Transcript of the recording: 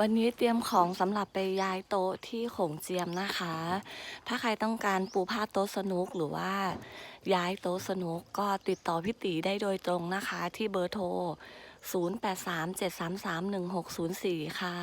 วันนี้เตรียมของสำหรับไปย้ายโต๊ะที่โขงเจียมนะคะ ถ้าใครต้องการปูผ้าโต๊ะสนุกหรือว่าย้ายโต๊ะสนุกก็ติดต่อพี่ตีได้โดยตรงนะคะ ที่เบอร์โทร 0837331604 ค่ะ